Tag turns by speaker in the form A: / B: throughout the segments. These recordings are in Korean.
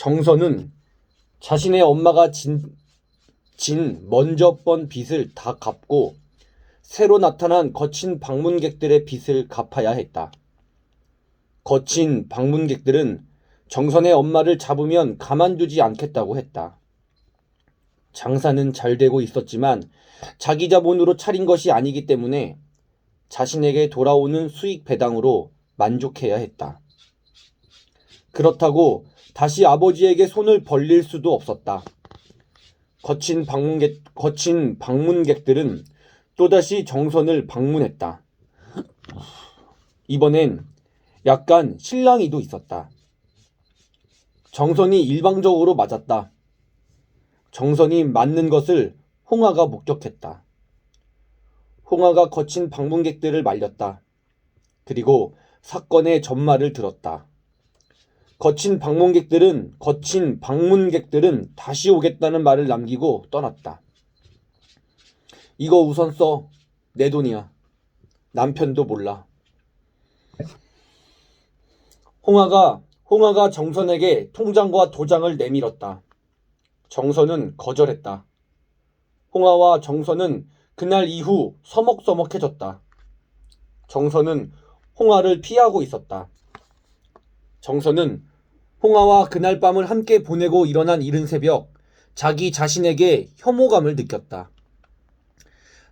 A: 정선은 자신의 엄마가 진, 진 먼저 번 빚을 다 갚고 새로 나타난 거친 방문객들의 빚을 갚아야 했다. 거친 방문객들은 정선의 엄마를 잡으면 가만두지 않겠다고 했다. 장사는 잘 되고 있었지만 자기 자본으로 차린 것이 아니기 때문에 자신에게 돌아오는 수익 배당으로 만족해야 했다. 그렇다고 다시 아버지에게 손을 벌릴 수도 없었다. 거친 방문객, 거친 방문객들은 또다시 정선을 방문했다. 이번엔 약간 실랑이도 있었다. 정선이 일방적으로 맞았다. 정선이 맞는 것을 홍아가 목격했다. 홍아가 거친 방문객들을 말렸다. 그리고 사건의 전말을 들었다. 거친 방문객들은 거친 방문객들은 다시 오겠다는 말을 남기고 떠났다. 이거 우선 써. 내 돈이야. 남편도 몰라. 홍아가 홍아가 정선에게 통장과 도장을 내밀었다. 정선은 거절했다. 홍아와 정선은 그날 이후 서먹서먹해졌다. 정선은 홍아를 피하고 있었다. 정선은 홍아와 그날 밤을 함께 보내고 일어난 이른 새벽 자기 자신에게 혐오감을 느꼈다.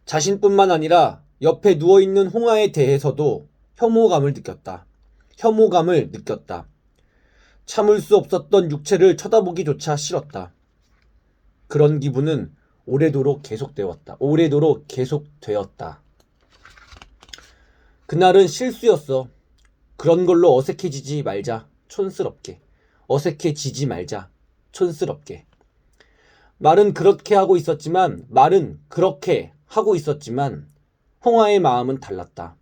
A: 자신뿐만 아니라 옆에 누워있는 홍아에 대해서도 혐오감을 느꼈다. 혐오감을 느꼈다. 참을 수 없었던 육체를 쳐다보기조차 싫었다. 그런 기분은 오래도록 계속되었다. 오래도록 계속되었다. 그날은 실수였어. 그런 걸로 어색해지지 말자. 촌스럽게. 어색해지지 말자. 촌스럽게. 말은 그렇게 하고 있었지만, 말은 그렇게 하고 있었지만, 홍아의 마음은 달랐다.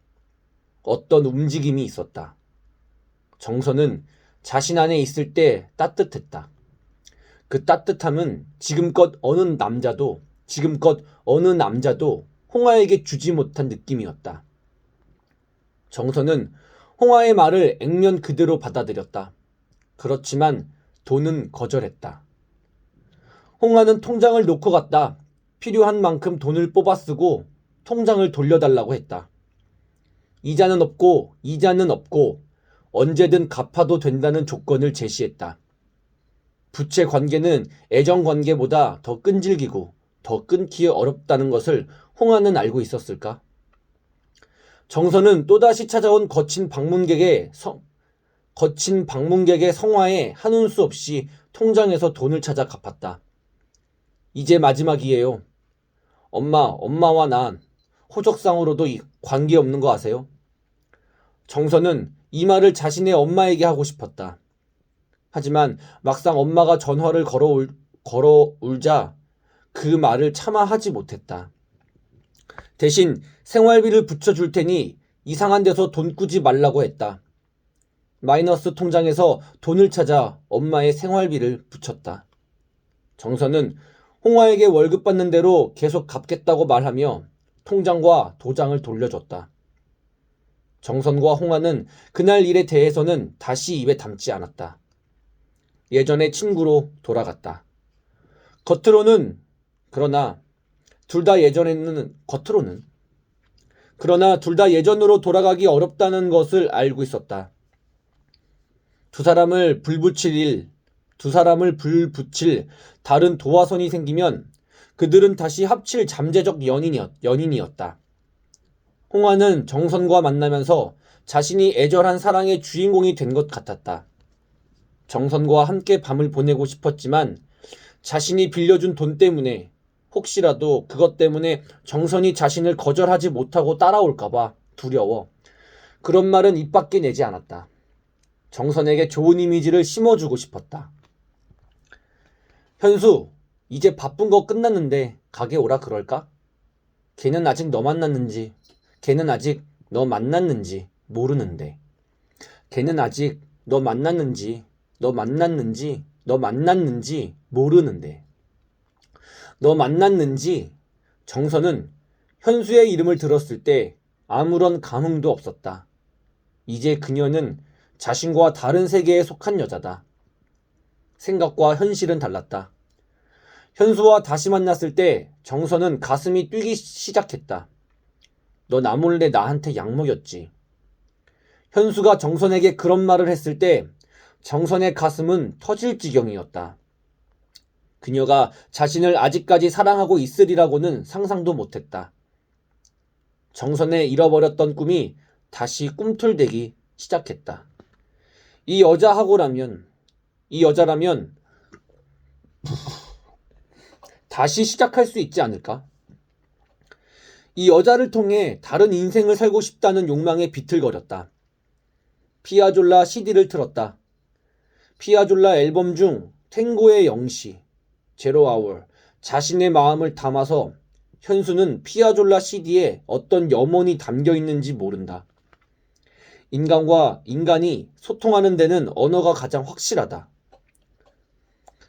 A: 어떤 움직임이 있었다. 정선은 자신 안에 있을 때 따뜻했다. 그 따뜻함은 지금껏 어느 남자도, 지금껏 어느 남자도 홍아에게 주지 못한 느낌이었다. 정선은 홍아의 말을 액면 그대로 받아들였다. 그렇지만 돈은 거절했다. 홍아는 통장을 놓고 갔다. 필요한 만큼 돈을 뽑아 쓰고 통장을 돌려달라고 했다. 이자는 없고 이자는 없고 언제든 갚아도 된다는 조건을 제시했다. 부채 관계는 애정 관계보다 더 끈질기고 더 끊기 어렵다는 것을 홍아는 알고 있었을까? 정선은 또다시 찾아온 거친 방문객의 성, 거친 방문객의 성화에 한운 수 없이 통장에서 돈을 찾아 갚았다. 이제 마지막이에요. 엄마, 엄마와 난 호적상으로도 이- 관계없는 거 아세요? 정선은 이 말을 자신의 엄마에게 하고 싶었다. 하지만 막상 엄마가 전화를 걸어 올, 걸어 울자 그 말을 차마 하지 못했다. 대신 생활비를 붙여줄 테니 이상한 데서 돈 꾸지 말라고 했다. 마이너스 통장에서 돈을 찾아 엄마의 생활비를 붙였다. 정선은 홍화에게 월급 받는 대로 계속 갚겠다고 말하며 통장과 도장을 돌려줬다. 정선과 홍화는 그날 일에 대해서는 다시 입에 담지 않았다. 예전의 친구로 돌아갔다. 겉으로는 그러나 둘 다 예전에는 겉으로는 그러나 둘 다 예전으로 돌아가기 어렵다는 것을 알고 있었다. 두 사람을 불붙일 일, 두 사람을 불붙일 다른 도화선이 생기면 그들은 다시 합칠 잠재적 연인이었, 연인이었다. 홍화는 정선과 만나면서 자신이 애절한 사랑의 주인공이 된 것 같았다. 정선과 함께 밤을 보내고 싶었지만 자신이 빌려준 돈 때문에 혹시라도 그것 때문에 정선이 자신을 거절하지 못하고 따라올까봐 두려워. 그런 말은 입 밖에 내지 않았다. 정선에게 좋은 이미지를 심어주고 싶었다. 현수, 이제 바쁜 거 끝났는데 가게 오라 그럴까? 걔는 아직 너 만났는지, 걔는 아직 너 만났는지 모르는데. 걔는 아직 너 만났는지, 너 만났는지, 너 만났는지 모르는데. 너 만났는지 정선은 현수의 이름을 들었을 때 아무런 감흥도 없었다. 이제 그녀는 자신과 다른 세계에 속한 여자다. 생각과 현실은 달랐다. 현수와 다시 만났을 때 정선은 가슴이 뛰기 시작했다. 너 나몰래 나한테 약 먹였지. 현수가 정선에게 그런 말을 했을 때 정선의 가슴은 터질 지경이었다. 그녀가 자신을 아직까지 사랑하고 있으리라고는 상상도 못했다. 정선의 잃어버렸던 꿈이 다시 꿈틀대기 시작했다. 이 여자하고라면, 이 여자라면 다시 시작할 수 있지 않을까? 이 여자를 통해 다른 인생을 살고 싶다는 욕망에 비틀거렸다. 피아졸라 CD를 틀었다. 피아졸라 앨범 중 탱고의 영시, 제로 아월, 자신의 마음을 담아서 현수는 피아졸라 CD에 어떤 염원이 담겨 있는지 모른다. 인간과 인간이 소통하는 데는 언어가 가장 확실하다.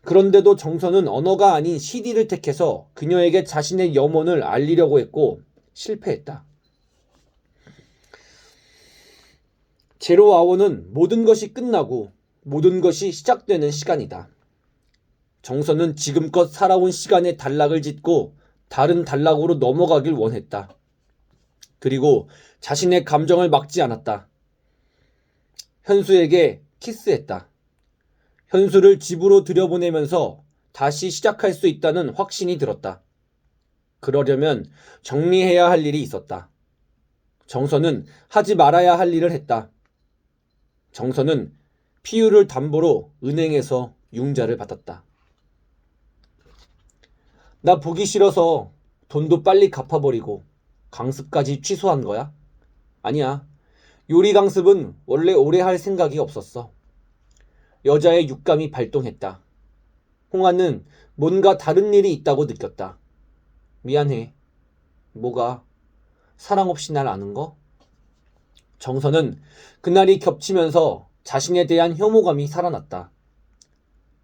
A: 그런데도 정선은 언어가 아닌 CD를 택해서 그녀에게 자신의 염원을 알리려고 했고 실패했다. 제로 아워는 모든 것이 끝나고 모든 것이 시작되는 시간이다. 정선은 지금껏 살아온 시간의 단락을 짓고 다른 단락으로 넘어가길 원했다. 그리고 자신의 감정을 막지 않았다. 현수에게 키스했다. 현수를 집으로 들여보내면서 다시 시작할 수 있다는 확신이 들었다. 그러려면 정리해야 할 일이 있었다. 정선은 하지 말아야 할 일을 했다. 정선은 피유를 담보로 은행에서 융자를 받았다. 나 보기 싫어서 돈도 빨리 갚아버리고 강습까지 취소한 거야? 아니야. 요리 강습은 원래 오래 할 생각이 없었어. 여자의 육감이 발동했다. 홍아는 뭔가 다른 일이 있다고 느꼈다. 미안해. 뭐가? 사랑 없이 날 아는 거? 정선은 그날이 겹치면서 자신에 대한 혐오감이 살아났다.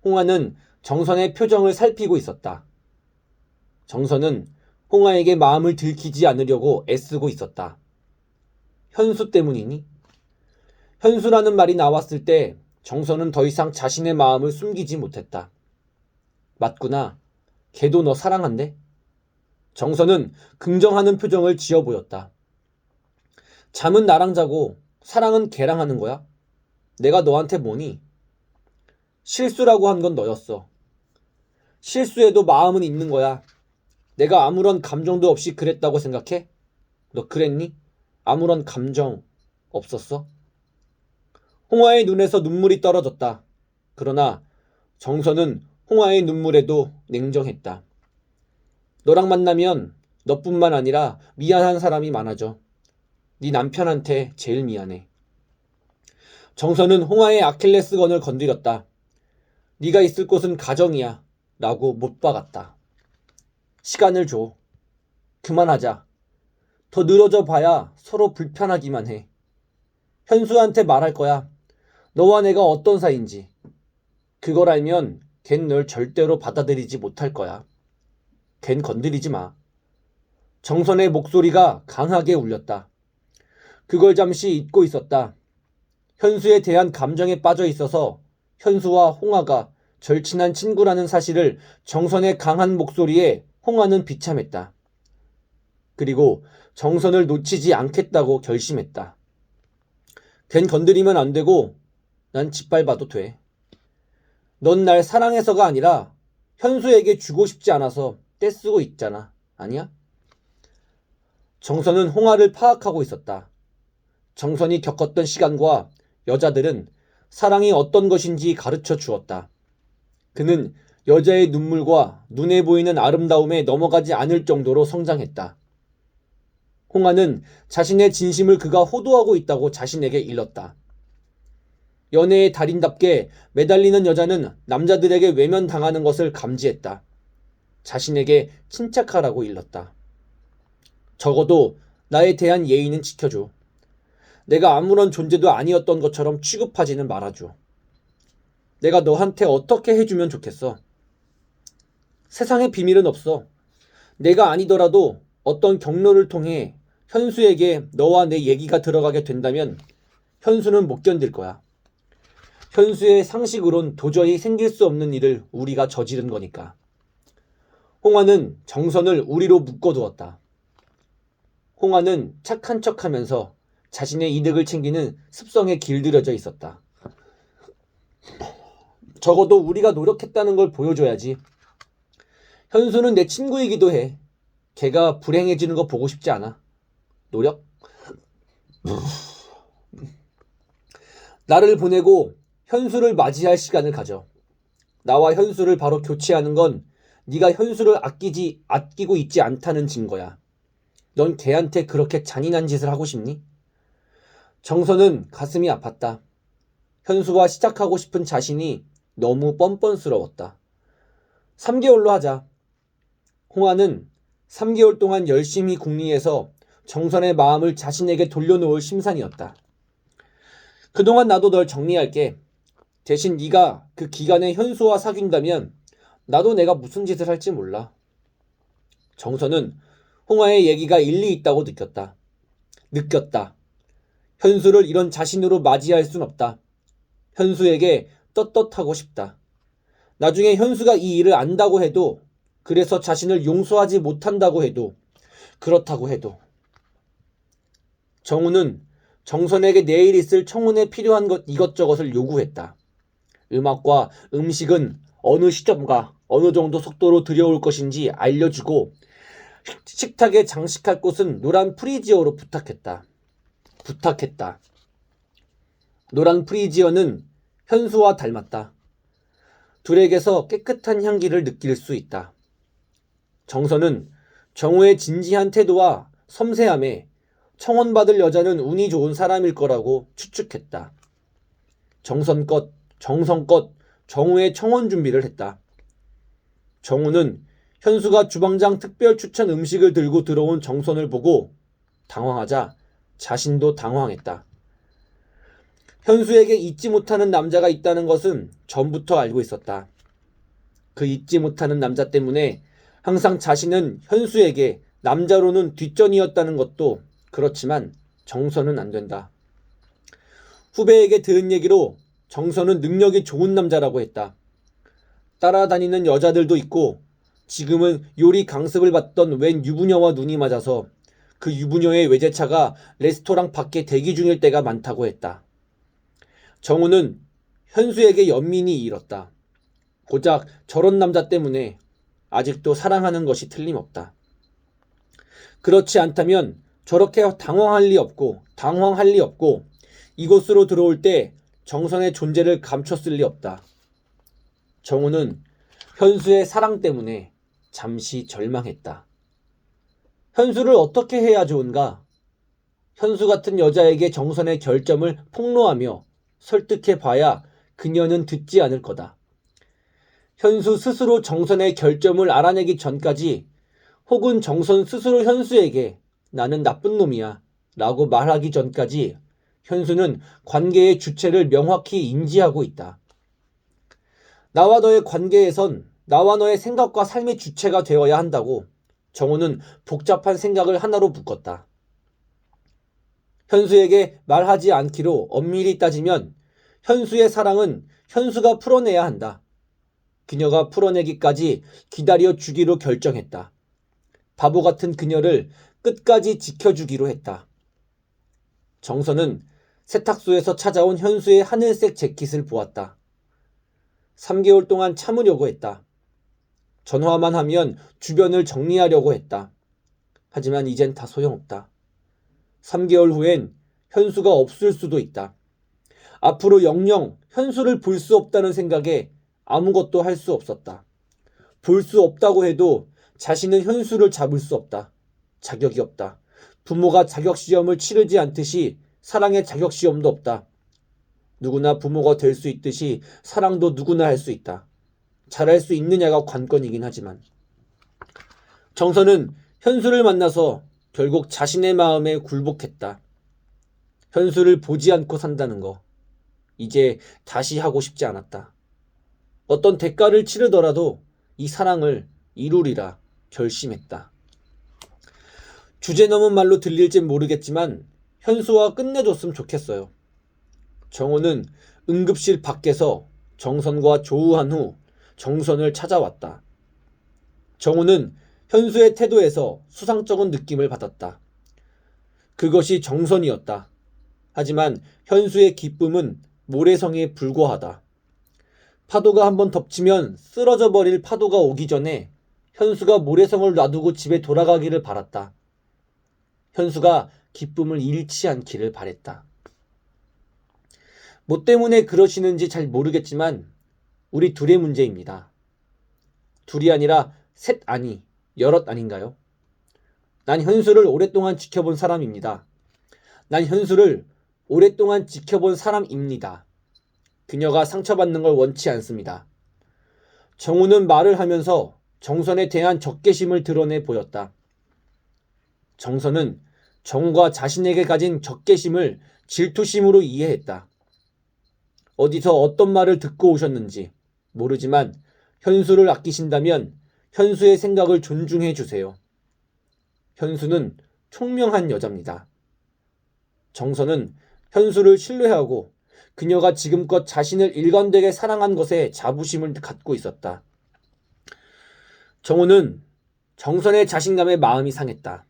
A: 홍아는 정선의 표정을 살피고 있었다. 정선은 홍아에게 마음을 들키지 않으려고 애쓰고 있었다. 현수 때문이니? 현수라는 말이 나왔을 때 정선은 더 이상 자신의 마음을 숨기지 못했다. 맞구나. 걔도 너 사랑한대? 정선은 긍정하는 표정을 지어 보였다. 잠은 나랑 자고 사랑은 걔랑 하는 거야? 내가 너한테 뭐니? 실수라고 한 건 너였어. 실수에도 마음은 있는 거야. 내가 아무런 감정도 없이 그랬다고 생각해? 너 그랬니? 아무런 감정 없었어? 홍화의 눈에서 눈물이 떨어졌다. 그러나 정선은 홍화의 눈물에도 냉정했다. 너랑 만나면 너뿐만 아니라 미안한 사람이 많아져. 네 남편한테 제일 미안해. 정선은 홍화의 아킬레스건을 건드렸다. 네가 있을 곳은 가정이야. 라고 못 박았다. 시간을 줘. 그만하자. 더 늘어져 봐야 서로 불편하기만 해. 현수한테 말할 거야. 너와 내가 어떤 사이인지. 그걸 알면 걘 널 절대로 받아들이지 못할 거야. 걘 건드리지 마. 정선의 목소리가 강하게 울렸다. 그걸 잠시 잊고 있었다. 현수에 대한 감정에 빠져 있어서 현수와 홍아가 절친한 친구라는 사실을 정선의 강한 목소리에 홍아는 비참했다. 그리고 정선을 놓치지 않겠다고 결심했다. 걘 건드리면 안 되고 난 짓밟아도 돼. 넌 날 사랑해서가 아니라 현수에게 주고 싶지 않아서 떼쓰고 있잖아. 아니야? 정선은 홍아를 파악하고 있었다. 정선이 겪었던 시간과 여자들은 사랑이 어떤 것인지 가르쳐 주었다. 그는 여자의 눈물과 눈에 보이는 아름다움에 넘어가지 않을 정도로 성장했다. 홍아는 자신의 진심을 그가 호도하고 있다고 자신에게 일렀다. 연애의 달인답게 매달리는 여자는 남자들에게 외면당하는 것을 감지했다. 자신에게 침착하라고 일렀다. 적어도 나에 대한 예의는 지켜줘. 내가 아무런 존재도 아니었던 것처럼 취급하지는 말아줘. 내가 너한테 어떻게 해주면 좋겠어? 세상에 비밀은 없어. 내가 아니더라도 어떤 경로를 통해 현수에게 너와 내 얘기가 들어가게 된다면 현수는 못 견딜 거야. 현수의 상식으론 도저히 생길 수 없는 일을 우리가 저지른 거니까. 홍화는 정선을 우리로 묶어두었다. 홍화는 착한 척 하면서 자신의 이득을 챙기는 습성에 길들여져 있었다. 적어도 우리가 노력했다는 걸 보여줘야지. 현수는 내 친구이기도 해. 걔가 불행해지는 거 보고 싶지 않아. 노력? 나를 보내고 현수를 맞이할 시간을 가져. 나와 현수를 바로 교체하는 건 네가 현수를 아끼지 아끼고 있지 않다는 증거야. 넌 걔한테 그렇게 잔인한 짓을 하고 싶니? 정선은 가슴이 아팠다. 현수와 시작하고 싶은 자신이 너무 뻔뻔스러웠다. 3개월로 하자. 홍아는 3개월 동안 열심히 궁리해서 정선의 마음을 자신에게 돌려놓을 심산이었다. 그동안 나도 널 정리할게. 대신 네가 그 기간에 현수와 사귄다면 나도 내가 무슨 짓을 할지 몰라. 정선은 홍아의 얘기가 일리 있다고 느꼈다. 느꼈다. 현수를 이런 자신으로 맞이할 순 없다. 현수에게 떳떳하고 싶다. 나중에 현수가 이 일을 안다고 해도 그래서 자신을 용서하지 못한다고 해도 그렇다고 해도 정우는 정선에게 내일 있을 청혼에 필요한 것 이것저것을 요구했다. 음악과 음식은 어느 시점과 어느 정도 속도로 들여올 것인지 알려주고 식탁에 장식할 곳은 노란 프리지어로 부탁했다. 부탁했다. 노란 프리지어는 현수와 닮았다. 둘에게서 깨끗한 향기를 느낄 수 있다. 정선은 정우의 진지한 태도와 섬세함에 청혼받을 여자는 운이 좋은 사람일 거라고 추측했다. 정선껏, 정성껏 정우의 청혼 준비를 했다. 정우는 현수가 주방장 특별 추천 음식을 들고 들어온 정선을 보고 당황하자 자신도 당황했다. 현수에게 잊지 못하는 남자가 있다는 것은 전부터 알고 있었다. 그 잊지 못하는 남자 때문에 항상 자신은 현수에게 남자로는 뒷전이었다는 것도 그렇지만 정선은 안 된다. 후배에게 들은 얘기로 정선은 능력이 좋은 남자라고 했다. 따라다니는 여자들도 있고 지금은 요리 강습을 받던 웬 유부녀와 눈이 맞아서 그 유부녀의 외제차가 레스토랑 밖에 대기 중일 때가 많다고 했다. 정우는 현수에게 연민이 일었다. 고작 저런 남자 때문에 아직도 사랑하는 것이 틀림없다. 그렇지 않다면 저렇게 당황할 리 없고 당황할 리 없고 이곳으로 들어올 때 정선의 존재를 감췄을 리 없다. 정우는 현수의 사랑 때문에 잠시 절망했다. 현수를 어떻게 해야 좋은가? 현수 같은 여자에게 정선의 결점을 폭로하며 설득해 봐야 그녀는 듣지 않을 거다. 현수 스스로 정선의 결점을 알아내기 전까지 혹은 정선 스스로 현수에게 나는 나쁜 놈이야 라고 말하기 전까지 현수는 관계의 주체를 명확히 인지하고 있다. 나와 너의 관계에선 나와 너의 생각과 삶의 주체가 되어야 한다고 정우는 복잡한 생각을 하나로 묶었다. 현수에게 말하지 않기로 엄밀히 따지면 현수의 사랑은 현수가 풀어내야 한다. 그녀가 풀어내기까지 기다려 주기로 결정했다. 바보 같은 그녀를 끝까지 지켜주기로 했다. 정선은 세탁소에서 찾아온 현수의 하늘색 재킷을 보았다. 3개월 동안 참으려고 했다. 전화만 하면 주변을 정리하려고 했다. 하지만 이젠 다 소용없다. 3개월 후엔 현수가 없을 수도 있다. 앞으로 영영 현수를 볼 수 없다는 생각에 아무것도 할 수 없었다. 볼 수 없다고 해도 자신은 현수를 잡을 수 없다. 자격이 없다. 부모가 자격시험을 치르지 않듯이 사랑의 자격시험도 없다. 누구나 부모가 될 수 있듯이 사랑도 누구나 할 수 있다. 잘할 수 있느냐가 관건이긴 하지만. 정선은 현수를 만나서 결국 자신의 마음에 굴복했다. 현수를 보지 않고 산다는 거. 이제 다시 하고 싶지 않았다. 어떤 대가를 치르더라도 이 사랑을 이루리라 결심했다. 주제 넘은 말로 들릴진 모르겠지만 현수와 끝내줬으면 좋겠어요. 정호는 응급실 밖에서 정선과 조우한 후 정선을 찾아왔다. 정우는 현수의 태도에서 수상쩍은 느낌을 받았다. 그것이 정선이었다. 하지만 현수의 기쁨은 모래성에 불과하다. 파도가 한번 덮치면 쓰러져 버릴 파도가 오기 전에 현수가 모래성을 놔두고 집에 돌아가기를 바랐다. 현수가 기쁨을 잃지 않기를 바랬다. 뭐 때문에 그러시는지 잘 모르겠지만 우리 둘의 문제입니다. 둘이 아니라 셋 아니, 여럿 아닌가요? 난 현수를 오랫동안 지켜본 사람입니다. 난 현수를 오랫동안 지켜본 사람입니다. 그녀가 상처받는 걸 원치 않습니다. 정우는 말을 하면서 정선에 대한 적개심을 드러내 보였다. 정선은 정우가 자신에게 가진 적개심을 질투심으로 이해했다. 어디서 어떤 말을 듣고 오셨는지 모르지만 현수를 아끼신다면 현수의 생각을 존중해 주세요. 현수는 총명한 여자입니다. 정선은 현수를 신뢰하고 그녀가 지금껏 자신을 일관되게 사랑한 것에 자부심을 갖고 있었다. 정우는 정선의 자신감에 마음이 상했다.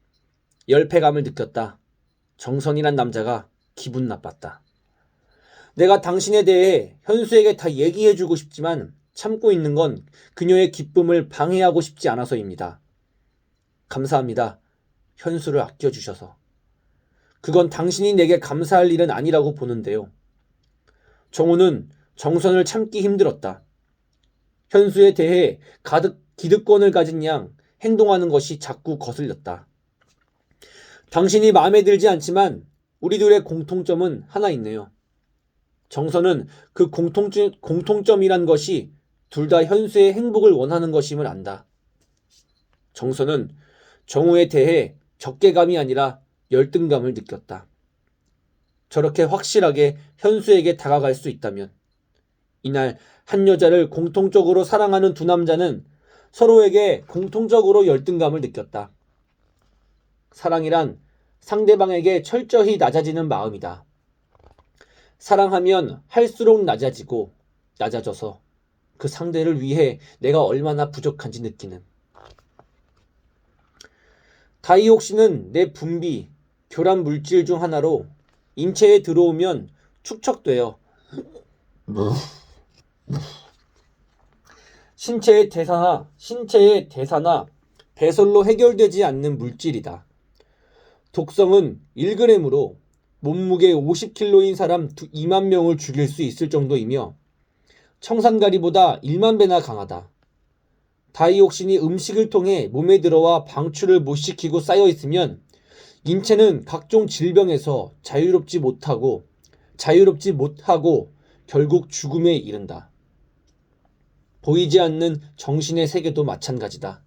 A: 열패감을 느꼈다. 정선이란 남자가 기분 나빴다. 내가 당신에 대해 현수에게 다 얘기해주고 싶지만 참고 있는 건 그녀의 기쁨을 방해하고 싶지 않아서입니다. 감사합니다. 현수를 아껴주셔서. 그건 당신이 내게 감사할 일은 아니라고 보는데요. 정우는 정선을 참기 힘들었다. 현수에 대해 가득 기득권을 가진 양 행동하는 것이 자꾸 거슬렸다. 당신이 마음에 들지 않지만 우리 둘의 공통점은 하나 있네요. 정선은 그 공통점, 공통점이란 것이 둘 다 현수의 행복을 원하는 것임을 안다. 정선은 정우에 대해 적개감이 아니라 열등감을 느꼈다. 저렇게 확실하게 현수에게 다가갈 수 있다면 이날 한 여자를 공통적으로 사랑하는 두 남자는 서로에게 공통적으로 열등감을 느꼈다. 사랑이란 상대방에게 철저히 낮아지는 마음이다. 사랑하면 할수록 낮아지고 낮아져서 그 상대를 위해 내가 얼마나 부족한지 느끼는. 다이옥신은 내 분비, 교란 물질 중 하나로 인체에 들어오면 축적되어 신체의 대사나 신체의 대사나 배설로 해결되지 않는 물질이다. 독성은 1g으로 몸무게 50kg인 사람 2만 명을 죽일 수 있을 정도이며 청산가리보다 1만 배나 강하다. 다이옥신이 음식을 통해 몸에 들어와 방출을 못 시키고 쌓여 있으면 인체는 각종 질병에서 자유롭지 못하고 자유롭지 못하고 결국 죽음에 이른다. 보이지 않는 정신의 세계도 마찬가지다.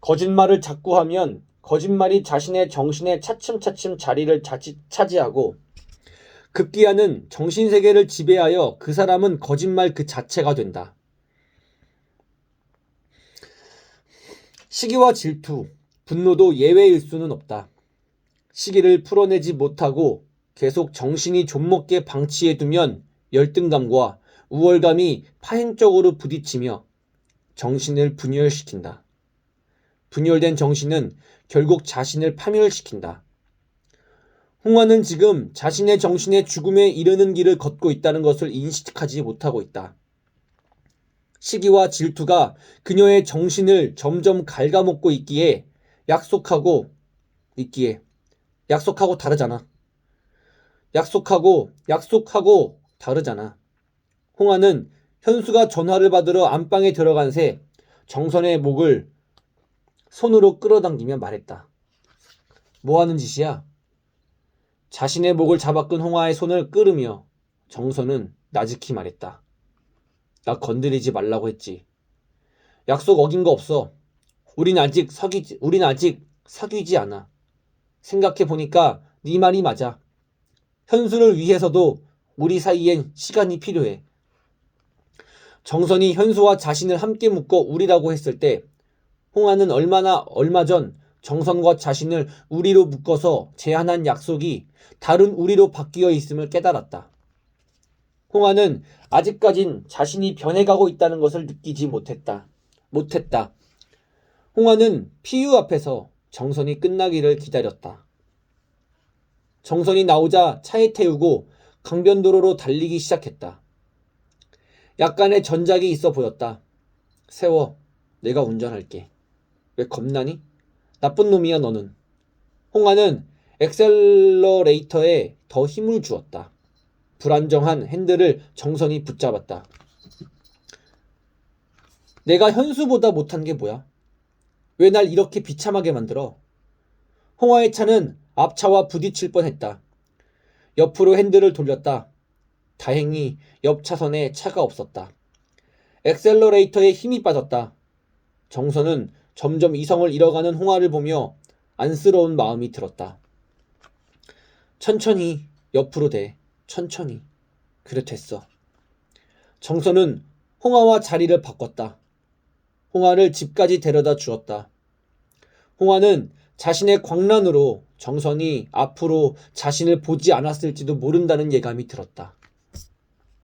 A: 거짓말을 자꾸 하면 거짓말이 자신의 정신에 차츰차츰 자리를 자치, 차지하고 급기야는 정신세계를 지배하여 그 사람은 거짓말 그 자체가 된다. 시기와 질투, 분노도 예외일 수는 없다. 시기를 풀어내지 못하고 계속 정신이 좀먹게 방치해 두면 열등감과 우월감이 파행적으로 부딪히며 정신을 분열시킨다. 분열된 정신은 결국 자신을 파멸시킨다. 홍화는 지금 자신의 정신의 죽음에 이르는 길을 걷고 있다는 것을 인식하지 못하고 있다. 시기와 질투가 그녀의 정신을 점점 갉아먹고 있기에 약속하고 있기에 약속하고 다르잖아. 약속하고 약속하고 다르잖아. 홍아는 현수가 전화를 받으러 안방에 들어간 새 정선의 목을 손으로 끌어당기며 말했다. 뭐 하는 짓이야? 자신의 목을 잡아 끈 홍아의 손을 끌으며 정선은 나직히 말했다. 나 건드리지 말라고 했지. 약속 어긴 거 없어. 우린 아직 사귀지, 우린 아직 사귀지 않아. 생각해 보니까 네 말이 맞아. 현수를 위해서도 우리 사이엔 시간이 필요해. 정선이 현수와 자신을 함께 묶어 우리라고 했을 때 홍아는 얼마나 얼마 전 정선과 자신을 우리로 묶어서 제안한 약속이 다른 우리로 바뀌어 있음을 깨달았다. 홍아는 아직까진 자신이 변해가고 있다는 것을 느끼지 못했다. 못했다. 홍아는 피유 앞에서 정선이 끝나기를 기다렸다. 정선이 나오자 차에 태우고 강변도로로 달리기 시작했다. 약간의 전작이 있어 보였다. 세워, 내가 운전할게. 왜 겁나니? 나쁜 놈이야, 너는. 홍아는 엑셀러레이터에 더 힘을 주었다. 불안정한 핸들을 정선이 붙잡았다. 내가 현수보다 못한 게 뭐야? 왜 날 이렇게 비참하게 만들어? 홍아의 차는 앞차와 부딪힐 뻔했다. 옆으로 핸들을 돌렸다. 다행히 옆 차선에 차가 없었다. 엑셀러레이터에 힘이 빠졌다. 정선은 점점 이성을 잃어가는 홍아를 보며 안쓰러운 마음이 들었다. 천천히 옆으로 대. 천천히. 그래 됐어. 정선은 홍아와 자리를 바꿨다. 홍아를 집까지 데려다 주었다. 홍아는 자신의 광란으로 정선이 앞으로 자신을 보지 않았을지도 모른다는 예감이 들었다.